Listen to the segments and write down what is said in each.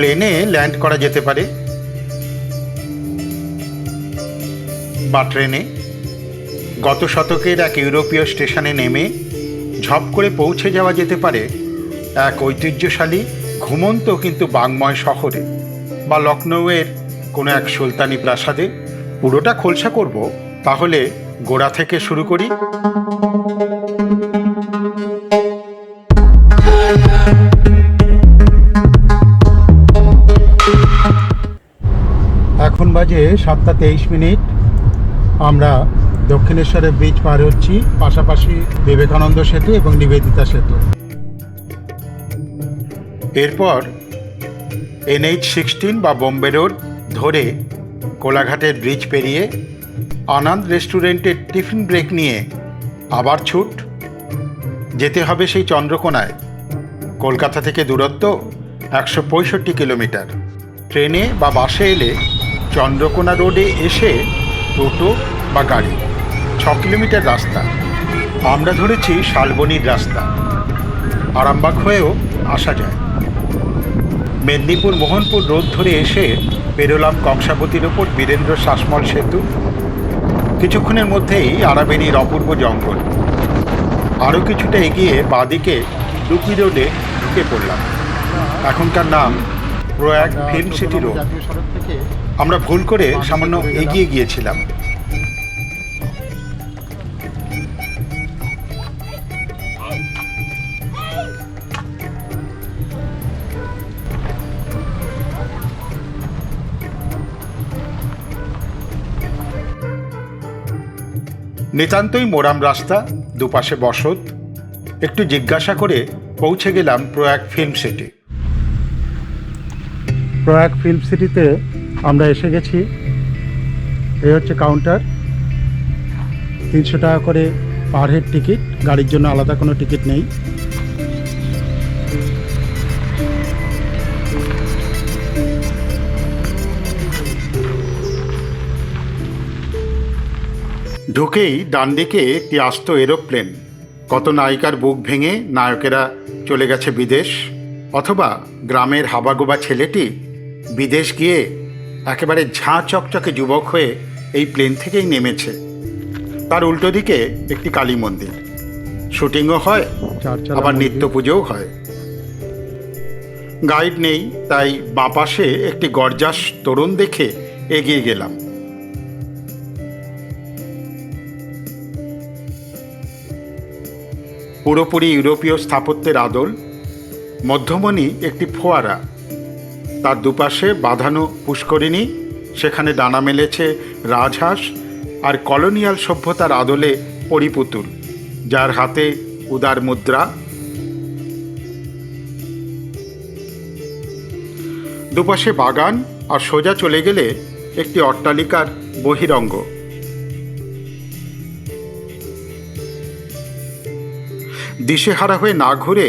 প্লেনে ল্যান্ড করা যেতে পারে, বা ট্রেনে গত শতকের এক ইউরোপীয় স্টেশনে নেমে ঝপ করে পৌঁছে যাওয়া যেতে পারে এক ঐতিহ্যশালী, ঘুমন্ত কিন্তু বাংময় শহরে, বা লখনৌয়ের কোনো এক সুলতানি প্রাসাদে। পুরোটা খোলসা করব, তাহলে গোড়া থেকে শুরু করি। এখন বাজে সাতটা তেইশ মিনিট। আমরা দক্ষিণেশ্বরের ব্রিজ পার হচ্ছি, পাশাপাশি বিবেকানন্দ সেতু এবং নিবেদিতা সেতু। এরপর এনএইচ সিক্সটিন বা বোম্বে রোড ধরে কোলাঘাটের ব্রিজ পেরিয়ে আনন্দ রেস্টুরেন্টের টিফিন ব্রেক নিয়ে আবার ছুট। যেতে হবে সেই চন্দ্রকোনায়, কলকাতা থেকে দূরত্ব একশো পঁয়ষট্টি কিলোমিটার। ট্রেনে বা বাসে এলে চন্দ্রকোনা রোডে এসে টোটো বা গাড়ি, ছ কিলোমিটার রাস্তা। আমরা ধরেছি শালবনির রাস্তা। আরামবাগ হয়েও আসা যায়। মেদিনীপুর মোহনপুর রোড ধরে এসে পেরোলাম কংসাবতীর ওপর বীরেন্দ্র শাসমল সেতু। কিছুক্ষণের মধ্যেই আরাবেরির অপূর্ব জঙ্গল। আরও কিছুটা এগিয়ে বাঁদিকে ডুপি রোডে ঢুকে পড়লাম। এখনকার নাম প্রয়াগ ফিল্ম সিটি রোড। আমরা ভুল করে সামান্য এগিয়ে গিয়েছিলাম। নিতান্তই মোরাম রাস্তা, দুপাশে বসত। একটু জিজ্ঞাসা করে পৌঁছে গেলাম Prayag film city. Prayag film সিটিতে আমরা এসে গেছি। এই হচ্ছে কাউন্টার তিনশো টাকা করে পার হেড টিকিট গাড়ির জন্য আলাদা কোনো টিকিট নেই। ঢুকেই ডান দিকে একটি আস্ত এরোপ্লেন কত নায়িকার বুক ভেঙে নায়কেরা চলে গেছে বিদেশ। অথবা গ্রামের হাবাগোবা ছেলেটি বিদেশ গিয়ে একেবারে ঝাঁ চকচকে যুবক হয়ে এই প্লেন থেকেই নেমেছে। তার উল্টো দিকে একটি কালী মন্দির। শুটিংও হয় আবার নিত্য পুজোও হয়। গাইড নেই তাই বাঁ পাশে একটি গরজাস তরুণ দেখে এগিয়ে গেলাম। পুরোপুরি ইউরোপীয় স্থাপত্যের আদল মধ্যমণি একটি ফোয়ারা। তার দুপাশে বাঁধানো পুষ্করিণী, সেখানে ডানা মেলেছে রাজহাঁস আর কলোনিয়াল সভ্যতার আদলে পরিপুতুল, যার হাতে উদার মুদ্রা। দুপাশে বাগান আর সোজা চলে গেলে একটি অট্টালিকার বহিরঙ্গ। দিশেহারা হয়ে না ঘুরে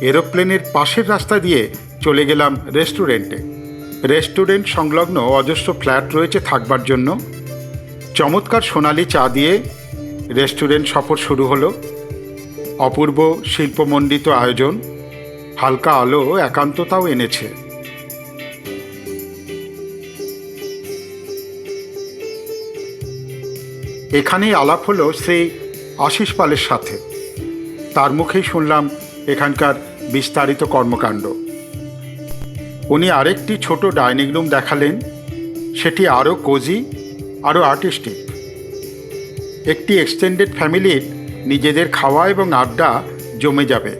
এরোপ্লেনের পাশের রাস্তা দিয়ে চলে গেলাম রেস্টুরেন্টে। রেস্টুরেন্ট সংলগ্ন অজস্র ফ্ল্যাট রয়েছে থাকবার জন্য। চমৎকার সোনালি চা দিয়ে রেস্টুরেন্ট সফর শুরু হলো। অপূর্ব শিল্পমণ্ডিত আয়োজন, হালকা আলো একান্ততাও এনেছে। এখানেই আলাপ হলো শ্রী আশিস পালের সাথে। তার মুখেই শুনলাম এখানকার বিস্তারিত কর্মকাণ্ড। উনি আরেকটি ছোট ডাইনিং রুম দেখালেন। সেটি আরও কোজি আরও আর্টিস্টিক একটি এক্সটেন্ডেড ফ্যামিলির নিজেদের খাওয়া এবং আড্ডা জমে যাবে।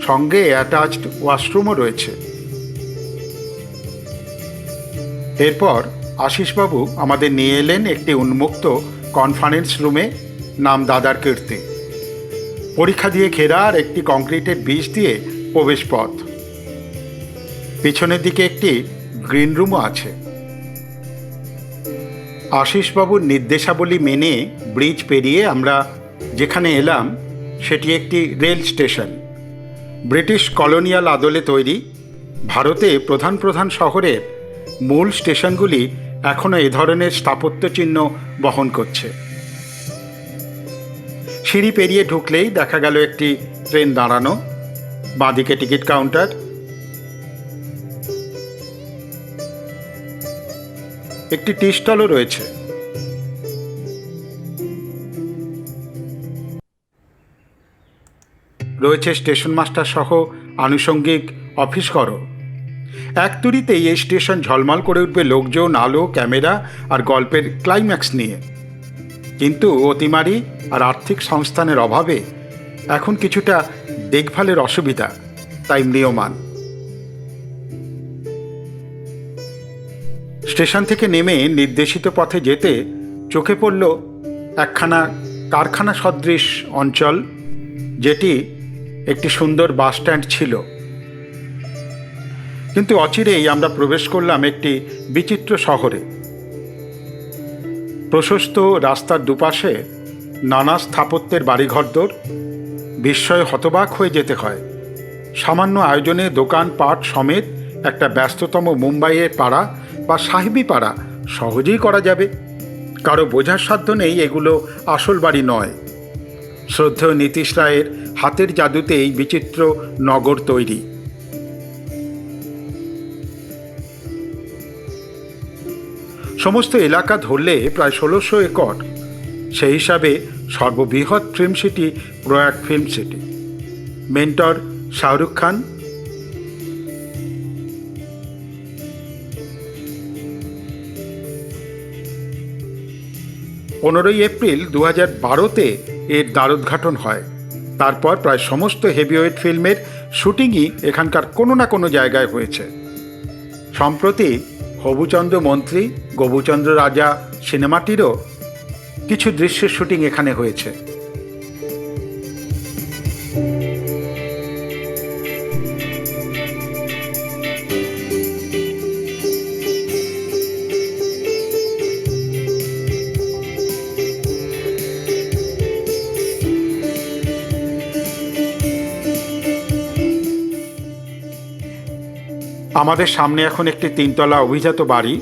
সঙ্গে অ্যাটাচড ওয়াশরুমও রয়েছে। এরপর আশিসবাবু আমাদের নিয়ে এলেন একটি উন্মুক্ত কনফারেন্স রুমে নাম দাদার কীর্তি। পরীক্ষা দিয়ে ঘেরা আর একটি কংক্রিটের বীজ দিয়ে প্রবেশ পথ। পিছনের দিকে একটি গ্রিন রুমও আছে। আশিসবাবুর নির্দেশাবলী মেনে ব্রিজ পেরিয়ে আমরা যেখানে এলাম, সেটি একটি রেল স্টেশন। ব্রিটিশ কলোনিয়াল আদলে তৈরি, ভারতে প্রধান প্রধান শহরের মূল স্টেশনগুলি এখনও এ ধরনের স্থাপত্য চিহ্ন বহন করছে। সিঁড়ি পেরিয়ে ঢুকলেই দেখা গেল একটি ট্রেন দাঁড়ানো। বাঁদিকে টিকিট কাউন্টার। একটি টি স্টলও রয়েছে। রয়েছে স্টেশন মাস্টার সহ আনুষঙ্গিক অফিস করো এক তুরিতেই এই স্টেশন ঝলমল করে উঠবে লোকজন, আলো, ক্যামেরা আর গল্পের ক্লাইম্যাক্স নিয়ে। কিন্তু অতিমারি আর আর্থিক সংস্থানের অভাবে এখন কিছুটা দেখভালের অসুবিধা, তাই ম্রিয়মান। স্টেশন থেকে নেমে নির্দেশিত পথে যেতে চোখে পড়ল একখানা কারখানা সদৃশ অঞ্চল, যেটি একটি সুন্দর বাস স্ট্যান্ড ছিল। কিন্তু অচিরেই আমরা প্রবেশ করলাম একটি বিচিত্র শহরে। প্রশস্ত রাস্তার দুপাশে নানা স্থাপত্যের বাড়িঘরদোর বিস্ময়ে হতবাক হয়ে যেতে হয়। সামান্য আয়োজনে দোকান পাট সমেত একটা ব্যস্ততম মুম্বাইয়ের পাড়া বা সাহেবি পাড়া সহজেই করা যাবে। কারও বোঝার সাধ্য নেই এগুলো আসল বাড়ি নয়। শ্রদ্ধেয় নীতিশ রায়ের হাতের জাদুতে এই বিচিত্র নগর তৈরি। সমস্ত এলাকা ধরলে প্রায় ষোলোশো একর। সেই হিসাবে সর্ববৃহৎ film city Prayag film city. Mentor Shahrukh Khan. পনেরোই এপ্রিল দু হাজার বারোতে এর দ্বারোদ্ঘাটন হয়। তারপর প্রায় সমস্ত হেভিওয়েট ফিল্মের শুটিংই এখানকার কোনো না কোনো জায়গায় হয়েছে। সম্প্রতি হবুচন্দ্র মন্ত্রী গবুচন্দ্র রাজা সিনেমাটিরও কিছু দৃশ্যের শুটিং এখানে হয়েছে। আমাদের সামনে এখন একটি তিনতলা অভিজাত বাড়ি।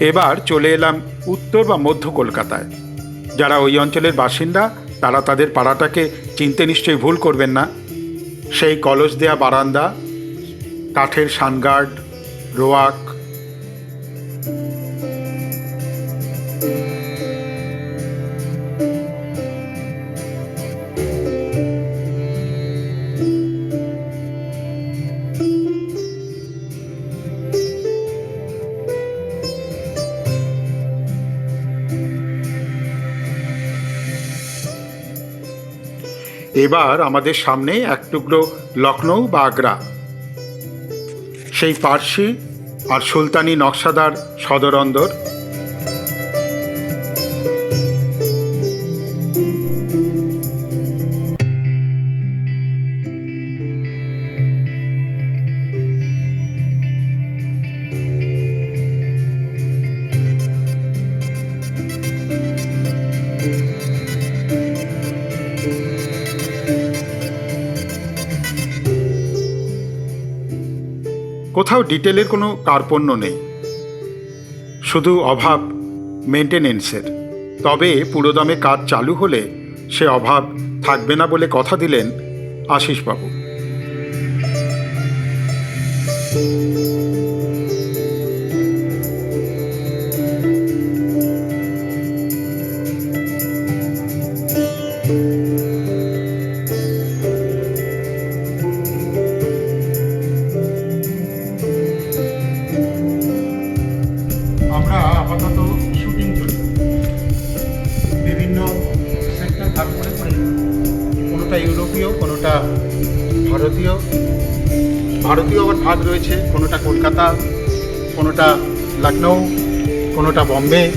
এবার চলে এলাম উত্তর বা মধ্য কলকাতায়। যারা ওই অঞ্চলের বাসিন্দা, তারা তাদের পাড়াটাকে চিনতে নিশ্চয়ই ভুল করবেন না। সেই কলস দেয়া বারান্দা কাঠের সানগার্ড রোয়াক এবার আমাদের সামনে এক টুকরো লখনৌ বা আগ্রা। সেই পার্সি আর সুলতানি নকশাদার সদর কোথাও ডিটেলের কোনো কার্পণ্য নেই। শুধু অভাব মেনটেনেন্সের তবে পুরোদমে কাজ চালু হলে সে অভাব থাকবে না বলে কথা দিলেন আশিসবাবু। ভারতীয়। ভারতীয় আবার ভাগ রয়েছে, কোনোটা কলকাতা, কোনোটা লখনৌ কোনোটা বম্বে।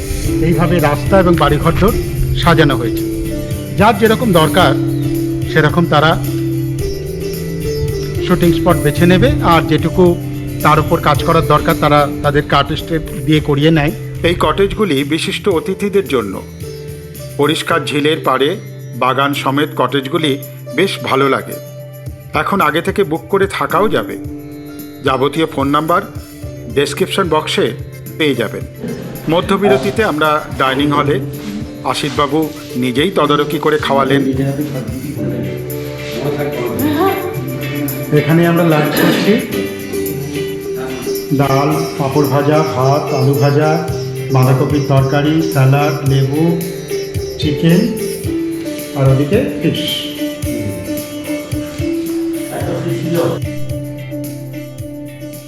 এইভাবে রাস্তা এবং বাড়িঘর সাজানো হয়েছে। যার যেরকম দরকার, সেরকম তারা শুটিং স্পট বেছে নেবে আর যেটুকু তার উপর কাজ করার দরকার তারা তাদের আর্টিস্টের দিয়ে করিয়ে নেয়। এই কটেজগুলি বিশিষ্ট অতিথিদের জন্য। পরিষ্কার ঝিলের পাড়ে বাগান সমেত কটেজগুলি বেশ ভালো লাগে। এখন আগে থেকে বুক করে থাকাও যাবে। যাবতীয় ফোন নাম্বার ডেসক্রিপশন বক্সে পেয়ে যাবেন। মধ্যবিরতিতে আমরা ডাইনিং হলে আশিসবাবু নিজেই তদারকি করে খাওয়ালেন। এখানে আমরা লাঞ্চ করছি। ডাল, পাঁপড় ভাজা, ভাত, আলু ভাজা, বাঁধাকপির তরকারি, স্যালাড, লেবু, চিকেন, আর ওদিকে ফিশ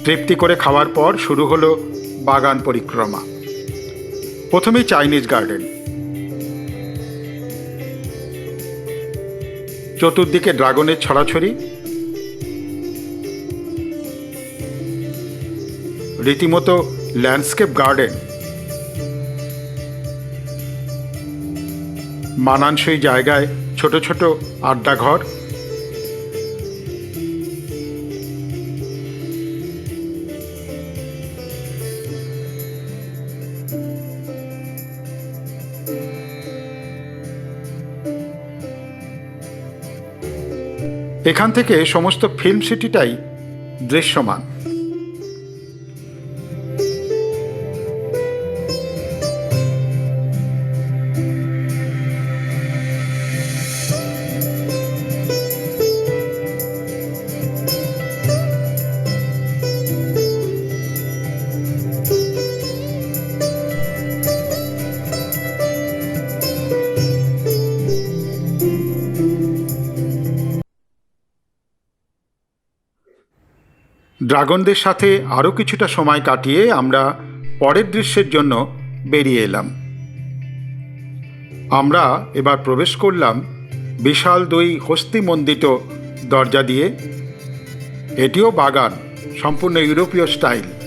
তৃপ্তি করে খাওয়ার পর শুরু হলো বাগান পরিক্রমা। প্রথমেই চাইনিজ গার্ডেন। চতুর্দিকে ড্রাগনের ছড়াছড়ি। রীতিমতো ল্যান্ডস্কেপ গার্ডেন। মানানসই জায়গায় ছোট ছোট আড্ডাঘর। এখান থেকে সমস্ত ফিল্ম সিটিটাই দৃশ্যমান। ড্রাগনদের সাথে আরও কিছুটা সময় কাটিয়ে আমরা পরের দৃশ্যের জন্য বেরিয়ে এলাম। আমরা এবার প্রবেশ করলাম বিশাল দুই হস্তিমন্দিত দরজা দিয়ে। এটিও বাগান, সম্পূর্ণ ইউরোপীয় স্টাইল।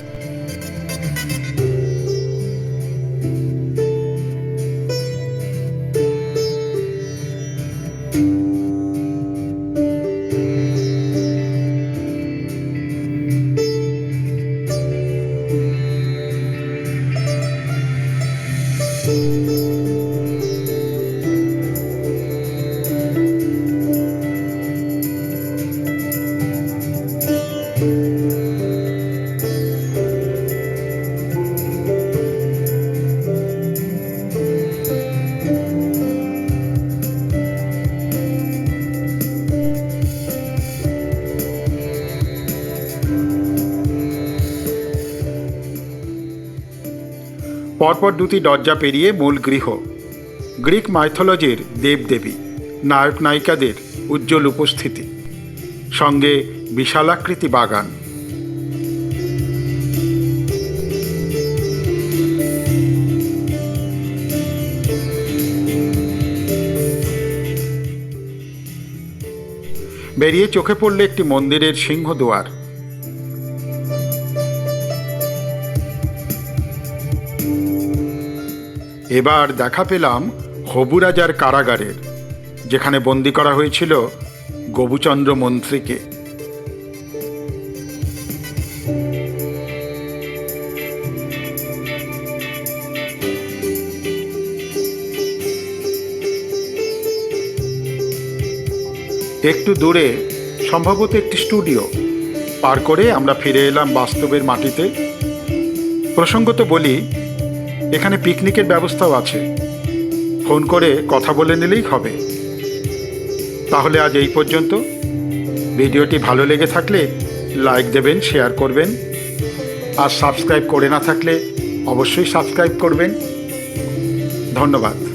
পরপর দুটি দরজা পেরিয়ে মূল গৃহ। গ্রিক মাইথোলজির দেবদেবী, নায়ক নায়িকাদের উজ্জ্বল উপস্থিতি। সঙ্গে বিশালাকৃতি বাগান। বেরিয়ে চোখে পড়ল একটি মন্দিরের সিংহদুয়ার। এবার দেখা পেলাম হবু রাজার কারাগারের যেখানে বন্দি করা হয়েছিল গবুচন্দ্র মন্ত্রীকে। একটু দূরে, সম্ভবত একটি স্টুডিও, পার করে আমরা ফিরে এলাম বাস্তবের মাটিতে। প্রসঙ্গত বলি এখানে পিকনিকের ব্যবস্থাও আছে। ফোন করে কথা বলে নিলেই হবে। তাহলে আজ এই পর্যন্ত। ভিডিওটি ভালো লেগে থাকলে লাইক দেবেন, শেয়ার করবেন। আর সাবস্ক্রাইব করে না থাকলে অবশ্যই সাবস্ক্রাইব করবেন। ধন্যবাদ।